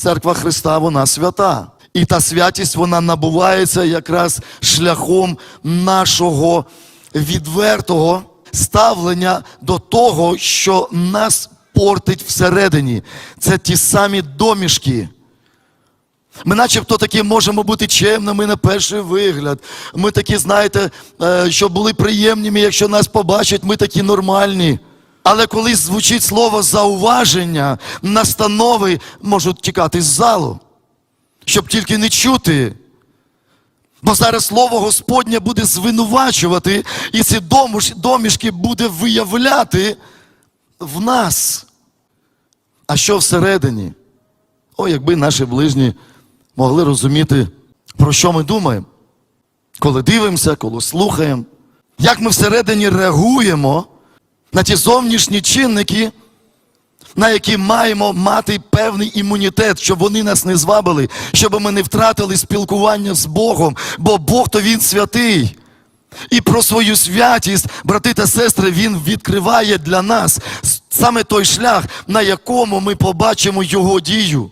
церква Христа, вона свята. І та святість вона набувається якраз шляхом нашого відвертого ставлення до того, що нас портить всередині. Це ті самі домішки. Ми начебто такі можемо бути чемними на перший вигляд. Ми такі, знаєте, е, що були приємними, якщо нас побачать, ми такі нормальні. Але коли звучить слово зауваження, настанови можуть тікати з залу, щоб тільки не чути. Бо зараз слово Господнє буде звинувачувати, і ці домішки буде виявляти в нас. А що всередині? О, якби наші ближні могли розуміти, про що ми думаємо, коли дивимося, коли слухаємо, як ми всередині реагуємо на ті зовнішні чинники, на які маємо мати певний імунітет, щоб вони нас не звабили, щоб ми не втратили спілкування з Богом, бо Бог то Він святий. І про свою святість, брати та сестри, Він відкриває для нас саме той шлях, на якому ми побачимо Його дію.